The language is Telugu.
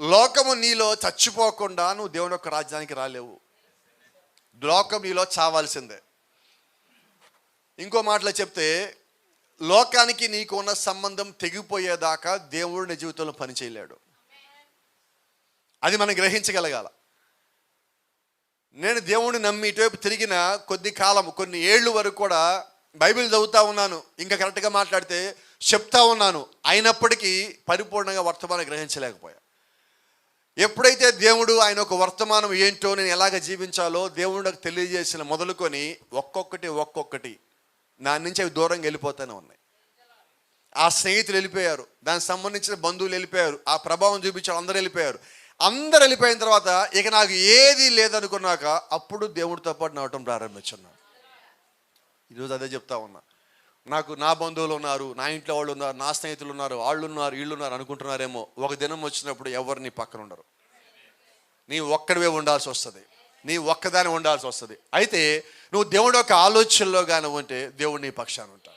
లోకము నీలో చచ్చిపోకుండా నువ్వు దేవుని యొక్క రాజ్యానికి రాలేవు. లోకం నీలో చావాల్సిందే. ఇంకో మాటలో చెప్తే లోకానికి నీకు ఉన్న సంబంధం తెగిపోయేదాకా దేవుడు నీ జీవితంలో పనిచేయలేడు అది మనం గ్రహించగలగాల. నేను దేవుడిని నమ్మి ఇటువైపు తిరిగిన కొద్ది కాలం కొన్ని ఏళ్ళు వరకు కూడా బైబిల్ చదువుతా ఉన్నాను. ఇంకా కరెక్ట్గా మాట్లాడితే చెప్తా ఉన్నాను. అయినప్పటికీ పరిపూర్ణంగా వర్తమానం గ్రహించలేకపోయా. ఎప్పుడైతే దేవుడు ఆయన ఒక వర్తమానం ఏంటో నేను ఎలాగ జీవించాలో దేవుడు నాకు తెలియజేసిన మొదలుకొని ఒక్కొక్కటి ఒక్కొక్కటి నా నుంచి అవి దూరంగా వెళ్ళిపోతూనే ఉన్నాయి. ఆ స్నేహితులు వెళ్ళిపోయారు. దానికి సంబంధించిన బంధువులు వెళ్ళిపోయారు. ఆ ప్రభావం చూపించారు అందరూ వెళ్ళిపోయారు. అందరు వెళ్ళిపోయిన తర్వాత ఇక నాకు ఏది లేదనుకున్నాక అప్పుడు దేవుడితో పాటు నవ్వటం ప్రారంభించున్నాను. ఈరోజు అదే చెప్తా ఉన్నా. నాకు నా బంధువులు ఉన్నారు నా ఇంట్లో వాళ్ళు ఉన్నారు నా స్నేహితులు ఉన్నారు వాళ్ళు ఉన్నారు వీళ్ళు ఉన్నారు అనుకుంటున్నారేమో. ఒక దినం వచ్చినప్పుడు ఎవరు నీ పక్కన ఉండరు. నీ ఒక్కడివే ఉండాల్సి వస్తుంది. నీ ఒక్కదాని ఉండాల్సి వస్తుంది. అయితే నువ్వు దేవుడి యొక్క ఆలోచనలో కానీ ఉంటే దేవుడు నీ పక్షాన ఉంటాడు.